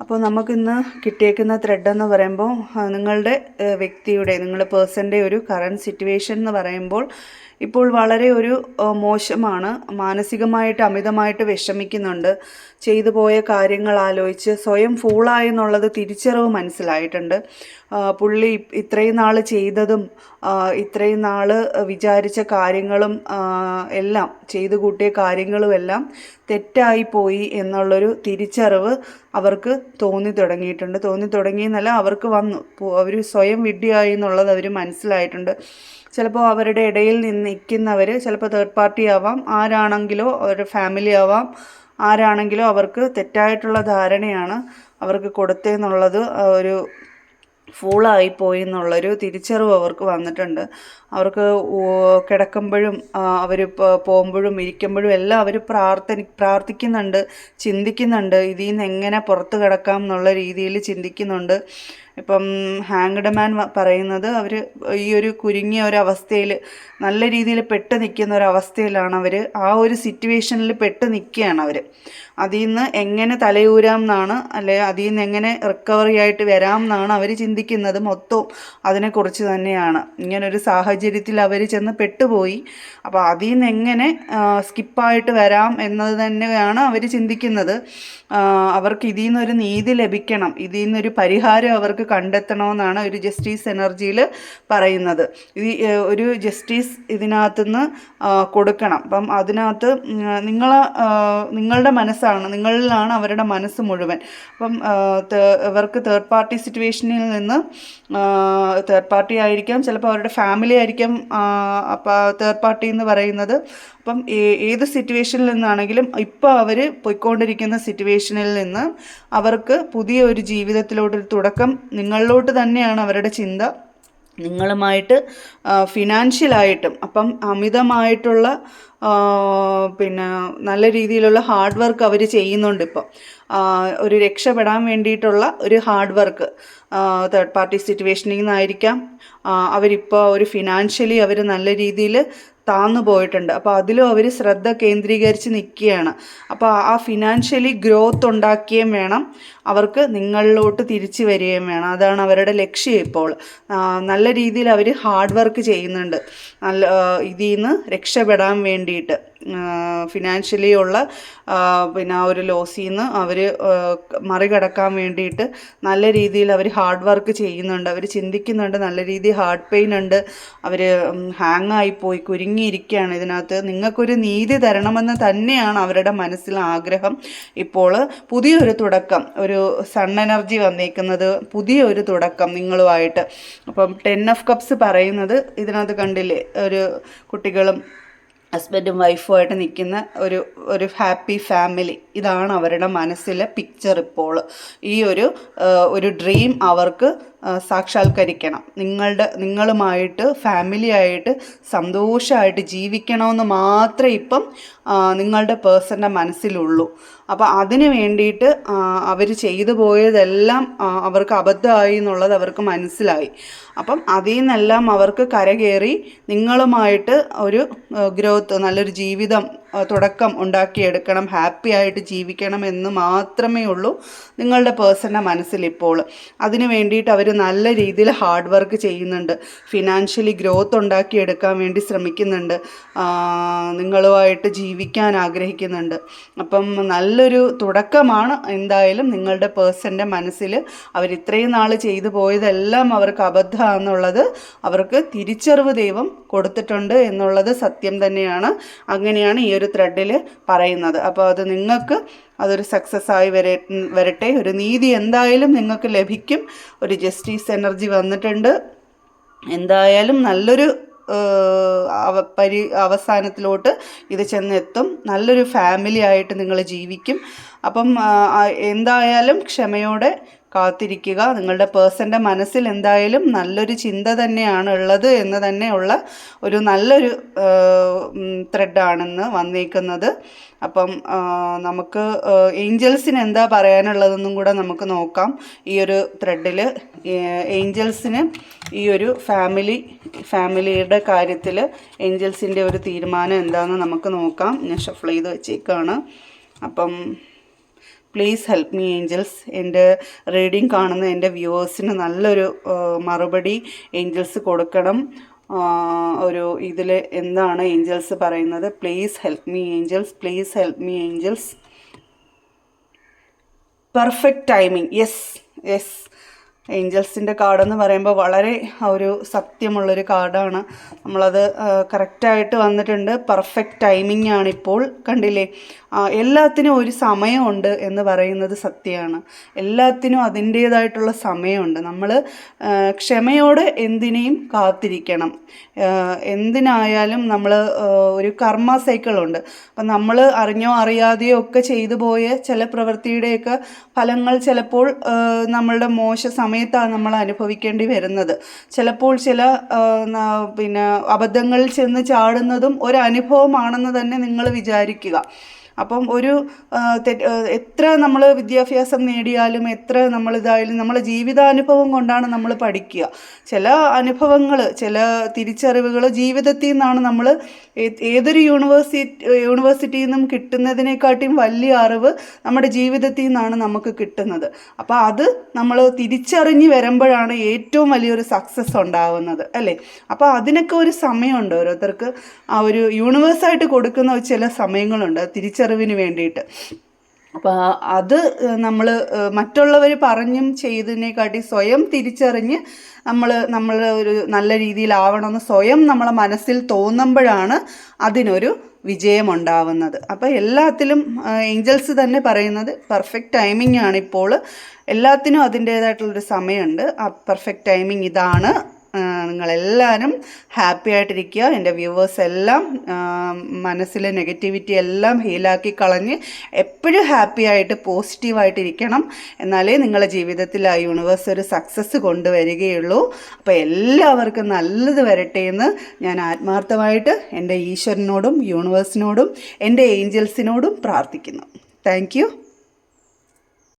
അപ്പോൾ നമുക്കിന്ന് കിട്ടിയേക്കുന്ന ത്രെഡ് എന്ന് പറയുമ്പോൾ നിങ്ങളുടെ വ്യക്തിയുടെ നിങ്ങളുടെ പേഴ്സന്റെ ഒരു കറണ്ട് സിറ്റുവേഷൻ എന്ന് പറയുമ്പോൾ ഇപ്പോൾ വളരെ ഒരു മോശമാണ്. മാനസികമായിട്ട് അമിതമായിട്ട് വിഷമിക്കുന്നുണ്ട്. ചെയ്തു പോയ കാര്യങ്ങൾ ആലോചിച്ച് സ്വയം ഫൂളായി എന്നുള്ളത് തിരിച്ചറിവ് മനസ്സിലായിട്ടുണ്ട്. പുള്ളി ഇത്രയും നാൾ ചെയ്തതും ഇത്രയും നാൾ വിചാരിച്ച കാര്യങ്ങളും എല്ലാം ചെയ്തു കൂട്ടിയ കാര്യങ്ങളും എല്ലാം തെറ്റായി പോയി എന്നുള്ളൊരു തിരിച്ചറിവ് അവർക്ക് തോന്നി തുടങ്ങിയിട്ടുണ്ട്. തോന്നി തുടങ്ങിയെന്നല്ല അവർക്ക് വന്നു. അവർ സ്വയം വിഡ്ഢിയായി എന്നുള്ളത് അവർ മനസ്സിലായിട്ടുണ്ട്. ചിലപ്പോൾ അവരുടെ ഇടയിൽ നിന്ന് നിൽക്കുന്നവർ ചിലപ്പോൾ തേർഡ് പാർട്ടി ആവാം ആരാണെങ്കിലോ ഒരു ഫാമിലി ആവാം ആരാണെങ്കിലോ അവർക്ക് തെറ്റായിട്ടുള്ള ധാരണയാണ് അവർക്ക് കൊടുത്തതെന്നുള്ളത് ഒരു ഫൂളായി പോയി എന്നുള്ളൊരു തിരിച്ചറിവ് അവർക്ക് വന്നിട്ടുണ്ട്. അവർക്ക് കിടക്കുമ്പോഴും അവർ പോകുമ്പോഴും ഇരിക്കുമ്പോഴും എല്ലാം അവർ പ്രാർത്ഥന പ്രാർത്ഥിക്കുന്നുണ്ട് ചിന്തിക്കുന്നുണ്ട്. ഇതിൽ നിന്ന് എങ്ങനെ പുറത്ത് കിടക്കാം എന്നുള്ള രീതിയിൽ ചിന്തിക്കുന്നുണ്ട്. ഇപ്പം ഹാങ്ഡ് മാൻ പറയുന്നത് അവർ ഈ ഒരു കുരുങ്ങിയ ഒരു അവസ്ഥയിൽ നല്ല രീതിയിൽ പെട്ട് നിൽക്കുന്ന ഒരു അവസ്ഥയിലാണ് അവർ ആ ഒരു സിറ്റുവേഷനിൽ പെട്ട് നിൽക്കുകയാണ് അവർ അതിൽ നിന്ന് എങ്ങനെ തലയൂരാം എന്നാണ് അല്ലെ അതിൽ നിന്ന് എങ്ങനെ റിക്കവറി ആയിട്ട് വരാം എന്നാണ് അവർ ചിന്തിക്കുന്നത് മൊത്തവും അതിനെക്കുറിച്ച് തന്നെയാണ്. ഇങ്ങനൊരു സാഹചര്യത്തിൽ അവർ ചെന്ന് പെട്ടുപോയി. അപ്പോൾ അതിൽ നിന്ന് എങ്ങനെ സ്കിപ്പായിട്ട് വരാം എന്നത് തന്നെയാണ് അവർ ചിന്തിക്കുന്നത്. അവർക്ക് ഇതിൽ നിന്നൊരു നീതി ലഭിക്കണം. ഇതിൽ നിന്നൊരു പരിഹാരം അവർക്ക് കണ്ടെത്തണമെന്നാണ് ഒരു ജസ്റ്റിസ് എനർജിയിൽ പറയുന്നത്. ഈ ഒരു ജസ്റ്റിസ് ഇതിനകത്തുനിന്ന് നിന്ന് കൊടുക്കണം. അപ്പം അതിനകത്ത് നിങ്ങൾ നിങ്ങളുടെ മനസ്സാണ്. നിങ്ങളിലാണ് അവരുടെ മനസ്സ് മുഴുവൻ. അപ്പം ഇവർക്ക് തേർഡ് പാർട്ടി സിറ്റുവേഷനിൽ നിന്ന് തേർഡ് പാർട്ടി ആയിരിക്കാം. ചിലപ്പോൾ അവരുടെ ഫാമിലി ആയിരിക്കാം തേർഡ് പാർട്ടി എന്ന് പറയുന്നത്. അപ്പം ഏത് സിറ്റുവേഷനിൽ നിന്നാണെങ്കിലും ഇപ്പോൾ അവർ പോയിക്കൊണ്ടിരിക്കുന്ന സിറ്റുവേഷനിൽ നിന്ന് അവർക്ക് പുതിയ ഒരു ജീവിതത്തിലോട്ടൊരു തുടക്കം നിങ്ങളിലോട്ട് തന്നെയാണ് അവരുടെ ചിന്ത. നിങ്ങളുമായിട്ട് ഫിനാൻഷ്യലായിട്ടും അപ്പം അമിതമായിട്ടുള്ള പിന്നെ നല്ല രീതിയിലുള്ള ഹാർഡ് വർക്ക് അവർ ചെയ്യുന്നുണ്ട് ഇപ്പം. ഒരു രക്ഷപ്പെടാൻ വേണ്ടിയിട്ടുള്ള ഒരു ഹാർഡ് വർക്ക് തേർഡ് പാർട്ടി സിറ്റുവേഷനിൽ നിന്നായിരിക്കാം. അവരിപ്പോൾ ഒരു ഫിനാൻഷ്യലി അവർ നല്ല രീതിയിൽ താന്നു പോയിട്ടുണ്ട്. അപ്പോൾ അതിലും അവർ ശ്രദ്ധ കേന്ദ്രീകരിച്ച് നിൽക്കുകയാണ്. അപ്പോൾ ആ ഫിനാൻഷ്യലി ഗ്രോത്ത് ഉണ്ടാക്കുകയും വേണം. അവർക്ക് നിങ്ങളിലോട്ട് തിരിച്ചു വരികയും വേണം. അതാണ് അവരുടെ ലക്ഷ്യം ഇപ്പോൾ. നല്ല രീതിയിൽ അവർ ഹാർഡ് വർക്ക് ചെയ്യുന്നുണ്ട്. നല്ല ഇതിൽ നിന്ന് രക്ഷപ്പെടാൻ വേണ്ടിയിട്ട്. ഫിനാൻഷ്യലി ഉള്ള പിന്നെ ആ ഒരു ലോസിൽ നിന്ന് അവർ മറികടക്കാൻ വേണ്ടിയിട്ട് നല്ല രീതിയിൽ അവർ ഹാർഡ് വർക്ക് ചെയ്യുന്നുണ്ട്. അവർ ചിന്തിക്കുന്നുണ്ട്. നല്ല രീതിയിൽ ഹാർട്ട് പെയിൻ ഉണ്ട്. അവർ ഹാങ് ആയിപ്പോയി കുരുങ്ങിയിരിക്കുകയാണ് ഇതിനകത്ത്. നിങ്ങൾക്കൊരു നീതി തരണമെന്ന് തന്നെയാണ് അവരുടെ മനസ്സിൽ ആഗ്രഹം. ഇപ്പോൾ പുതിയൊരു തുടക്കം. ഒരു സൺ എനർജി വന്നേക്കുന്നത് പുതിയൊരു തുടക്കം നിങ്ങളുമായിട്ട്. അപ്പം ടെൻ ഓഫ് കപ്സ് പറയുന്നത് ഇതിനകത്ത് കണ്ടില്ലേ? ഒരു കുട്ടികളും ഹസ്ബൻഡും വൈഫുമായിട്ട് നിൽക്കുന്ന ഒരു ഒരു ഹാപ്പി ഫാമിലി ഇതാണ് അവരുടെ മനസ്സിലെ പിക്ചർ ഇപ്പോൾ. ഈ ഒരു ഒരു ഡ്രീം അവർക്ക് സാക്ഷാത്കരിക്കണം. നിങ്ങളുടെ നിങ്ങളുമായിട്ട് ഫാമിലി ആയിട്ട് സന്തോഷമായിട്ട് ജീവിക്കണമെന്ന് മാത്രമേ ഇപ്പം നിങ്ങളുടെ പേഴ്സന്റെ മനസ്സിലുള്ളൂ. അപ്പോൾ അതിന് വേണ്ടിയിട്ട് അവർ ചെയ്തു പോയതെല്ലാം അവർക്ക് അബദ്ധമായി എന്നുള്ളത് അവർക്ക് മനസ്സിലായി. അപ്പം അതിൽ നിന്നെല്ലാം അവർക്ക് കരകയറി നിങ്ങളുമായിട്ട് ഒരു ഗ്രോത്ത് നല്ലൊരു ജീവിതം തുടക്കം ഉണ്ടാക്കിയെടുക്കണം ഹാപ്പി ആയിട്ട് ജീവിക്കണം എന്ന് മാത്രമേ ഉള്ളൂ നിങ്ങളുടെ പേഴ്സണ മനസ്സിൽ ഇപ്പോൾ. അതിന് വേണ്ടിയിട്ട് അവർ നല്ല രീതിയിൽ ഹാർഡ് വർക്ക് ചെയ്യുന്നുണ്ട്. ഫിനാൻഷ്യലി ഗ്രോത്ത് ഉണ്ടാക്കിയെടുക്കാൻ വേണ്ടി ശ്രമിക്കുന്നുണ്ട്. നിങ്ങളുമായിട്ട് ജീവിക്കാൻ ആഗ്രഹിക്കുന്നുണ്ട്. അപ്പം നല്ലൊരു തുടക്കമാണ് എന്തായാലും നിങ്ങളുടെ പേഴ്സന്റെ മനസ്സിൽ അവർ ഇത്രയും നാൾ ചെയ്തു പോയതെല്ലാം അവർക്ക് അബദ്ധമാണെന്നുള്ളത് അവർക്ക് തിരിച്ചറിവ് ദൈവം കൊടുത്തിട്ടുണ്ട് എന്നുള്ളത് സത്യം തന്നെയാണ്. അങ്ങനെയാണ് ഈ ഒരു ത്രെഡിൽ പറയുന്നത്. അപ്പോൾ അത് നിങ്ങൾക്ക് അതൊരു സക്സസ് ആയി വരെ വരട്ടെ. ഒരു നീതി എന്തായാലും നിങ്ങൾക്ക് ലഭിക്കും. ഒരു ജസ്റ്റിസ് എനർജി വന്നിട്ടുണ്ട്. എന്തായാലും നല്ലൊരു പരി അവസാനത്തിലോട്ട് ഇത് ചെന്നെത്തും. നല്ലൊരു ഫാമിലി ആയിട്ട് നിങ്ങൾ ജീവിക്കും. അപ്പം എന്തായാലും ക്ഷമയോടെ കാത്തിരിക്കുക. നിങ്ങളുടെ പേഴ്സന്റെ മനസ്സിൽ എന്തായാലും നല്ലൊരു ചിന്ത തന്നെയാണ് ഉള്ളത് എന്ന് തന്നെയുള്ള ഒരു നല്ലൊരു ത്രെഡാണെന്ന് വന്നേക്കുന്നത്. അപ്പം നമുക്ക് ഏഞ്ചൽസിന് എന്താ പറയാനുള്ളതെന്നും കൂടെ നമുക്ക് നോക്കാം. ഈ ഒരു ത്രെഡിൽ ഏഞ്ചൽസിന് ഈ ഒരു ഫാമിലി ഫാമിലിയുടെ കാര്യത്തിൽ ഏഞ്ചൽസിന്റെ ഒരു തീരുമാനം എന്താണെന്ന് നമുക്ക് നോക്കാം. ഞാൻ ഷഫിൾ ചെയ്ത് വെച്ചേക്കാണ്. അപ്പം പ്ലീസ് ഹെൽപ്പ് മീ ഏഞ്ചൽസ്. എന്റെ റീഡിങ് കാണുന്ന എന്റെ വ്യൂവേഴ്സിന് നല്ലൊരു മറുപടി ഏഞ്ചൽസ് കൊടുക്കണം. ഒരു ഇതിൽ എന്താണ് ഏഞ്ചൽസ് പറയുന്നത്? Please help me angels please help me angels. Perfect timing yes yes. ഏഞ്ചൽസിന്റെ കാർഡെന്ന് പറയുമ്പോൾ വളരെ ഒരു സത്യമുള്ളൊരു കാർഡാണ്. നമ്മളത് കറക്റ്റായിട്ട് വന്നിട്ടുണ്ട്. പെർഫെക്റ്റ് ടൈമിംഗ് ആണ് ഇപ്പോൾ. കണ്ടില്ലേ? എല്ലാത്തിനും ഒരു സമയമുണ്ട് എന്ന് പറയുന്നത് സത്യമാണ്. എല്ലാത്തിനും അതിന്റേതായിട്ടുള്ള സമയമുണ്ട്. നമ്മൾ ക്ഷമയോടെ എന്തിനേയും കാത്തിരിക്കണം. എന്തിനായാലും നമ്മൾ ഒരു കർമ്മ സൈക്കിളുണ്ട്. അപ്പം നമ്മൾ അറിഞ്ഞോ അറിയാതെയോ ഒക്കെ ചെയ്തു പോയ ചില പ്രവൃത്തിയുടെയൊക്കെ ഫലങ്ങൾ ചിലപ്പോൾ നമ്മളുടെ മോശ സമയത്താണ് നമ്മൾ അനുഭവിക്കേണ്ടി വരുന്നത്. ചിലപ്പോൾ ചില പിന്നെ അബദ്ധങ്ങളിൽ ചെന്ന് ചാടുന്നതും ഒരു അനുഭവമാണെന്ന് തന്നെ നിങ്ങൾ വിചാരിക്കുക. അപ്പം ഒരു എത്ര നമ്മൾ വിദ്യാഭ്യാസം നേടിയാലും എത്ര നമ്മൾ ഇതായാലും നമ്മളെ ജീവിതാനുഭവം കൊണ്ടാണ് നമ്മൾ പഠിക്കുക. ചില അനുഭവങ്ങൾ ചില തിരിച്ചറിവുകൾ ജീവിതത്തിൽ നിന്നാണ് നമ്മൾ ഏതൊരു യൂണിവേഴ്സിറ്റി യൂണിവേഴ്സിറ്റിയിൽ നിന്നും കിട്ടുന്നതിനെക്കാട്ടിയും വലിയ അറിവ് നമ്മുടെ ജീവിതത്തിൽ നിന്നാണ് നമുക്ക് കിട്ടുന്നത്. അപ്പോൾ അത് നമ്മൾ തിരിച്ചറിഞ്ഞ് വരുമ്പോഴാണ് ഏറ്റവും വലിയൊരു സക്സസ് ഉണ്ടാവുന്നത് അല്ലേ? അപ്പോൾ അതിനൊക്കെ ഒരു സമയമുണ്ട് ഓരോരുത്തർക്ക്. ആ ഒരു യൂണിവേഴ്സായിട്ട് കൊടുക്കുന്ന ചില സമയങ്ങളുണ്ട്. തിരിച്ചറിവിന് വേണ്ടിയിട്ട്. അപ്പോൾ അത് നമ്മൾ മറ്റുള്ളവർ പറഞ്ഞും ചെയ്തതിനെക്കാട്ടി സ്വയം തിരിച്ചറിഞ്ഞ് നമ്മൾ നമ്മൾ ഒരു നല്ല രീതിയിലാവണമെന്ന് സ്വയം നമ്മളെ മനസ്സിൽ തോന്നുമ്പോഴാണ് അതിനൊരു വിജയമുണ്ടാവുന്നത്. അപ്പോൾ എല്ലാത്തിലും ഏഞ്ചൽസ് തന്നെ പറയുന്നത് പെർഫെക്റ്റ് ടൈമിംഗ് ആണ് ഇപ്പോൾ എല്ലാത്തിനും അതിന്റേതായിട്ടുള്ളൊരു സമയമുണ്ട്. ആ പെർഫെക്റ്റ് ടൈമിംഗ് ഇതാണ് നിങ്ങളെല്ലാവരും ഹാപ്പി ആയിട്ടിരിക്കുക. എന്റെ വ്യൂവേഴ്സ് എല്ലാം മനസ്സിലെ നെഗറ്റിവിറ്റി എല്ലാം ഹീലാക്കി കളഞ്ഞ് എപ്പോഴും ഹാപ്പി ആയിട്ട് പോസിറ്റീവായിട്ടിരിക്കണം എന്നാലേ നിങ്ങളുടെ ജീവിതത്തിൽ ആ യൂണിവേഴ്സ് ഒരു സക്സസ് കൊണ്ടുവരികയുള്ളൂ. അപ്പോൾ എല്ലാവർക്കും നല്ലത് വരട്ടെ എന്ന് ഞാൻ ആത്മാർത്ഥമായിട്ട് എന്റെ ഈശ്വരനോടും യൂണിവേഴ്സിനോടും എന്റെ ഏഞ്ചൽസിനോടും പ്രാർത്ഥിക്കുന്നു. താങ്ക്